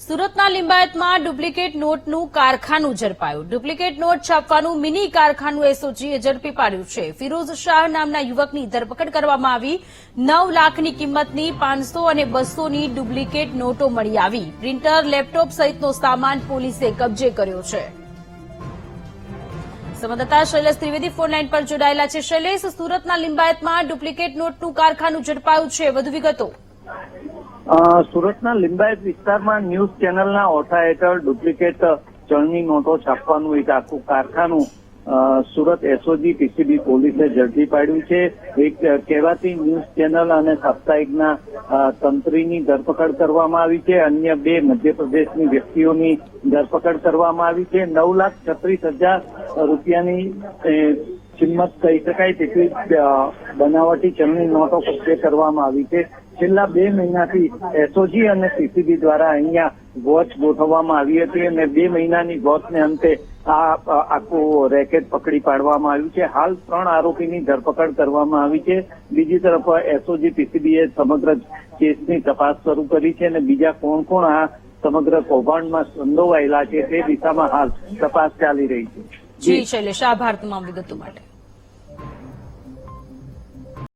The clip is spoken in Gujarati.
સુરતના લિંબાયતમાં ડુપ્લિકેટ નોટનું કારખાનું ઝડપાયું. ડુપ્લિકેટ નોટ છાપવાનું મિની કારખાનું એસઓજીએ ઝડપી પાડ્યું છે. ફિરોઝ શાહ નામના યુવકની ધરપકડ કરવામાં આવી. નવ લાખની કિંમતની પાંચસો અને બસોની ડુપ્લિકેટ નોટો મળી આવી. પ્રિન્ટર, લેપટોપ સહિતનો સામાન પોલીસે કબજે કર્યો છે. સંવાદદાતા શૈલેષ ત્રિવેદી ફોનલાઇન પર જોડાયેલા છે. શૈલેષ, સુરતના લિંબાયતમાં ડુપ્લિકેટ નોટનું કારખાનું ઝડપાયું છે. વધુ વિગતો. સુરતના લિંબાયત વિસ્તારમાં ન્યૂઝ ચેનલના ઓઠા હેઠળ ડુપ્લિકેટ ચલણી નોટો છાપવાનું એક આખું કારખાનું સુરત એસઓજી પીસીબી પોલીસે ઝડપી પાડ્યું છે. એક કહેવાતી ન્યૂઝ ચેનલ અને સાપ્તાહિકના તંત્રીની ધરપકડ કરવામાં આવી છે. અન્ય બે મધ્યપ્રદેશની વ્યક્તિઓની ધરપકડ કરવામાં આવી છે. નવ લાખ છત્રીસ હજાર રૂપિયાની કિંમત કહી શકાય તેટલી બનાવટી ચલણી નોટો કબજે કરવામાં આવી છે. છેલ્લા બે મહિનાથી એસઓજી અને સીસીબી દ્વારા અહીંયા વોચ ગોઠવવામાં આવી હતી અને બે મહિનાની વોચને અંતે આ આખું રેકેટ પકડી પાડવામાં આવ્યું છે. હાલ ત્રણ આરોપીની ધરપકડ કરવામાં આવી છે. બીજી તરફ એસઓજી પીસીબીએ સમગ્ર કેસની તપાસ શરૂ કરી છે અને બીજા કોણ કોણ આ સમગ્ર કૌભાંડમાં સંડોવાયેલા છે તે દિશામાં હાલ તપાસ ચાલી રહી છે. જી, શૈલેષ, આભાર તમામ વિગતો માટે.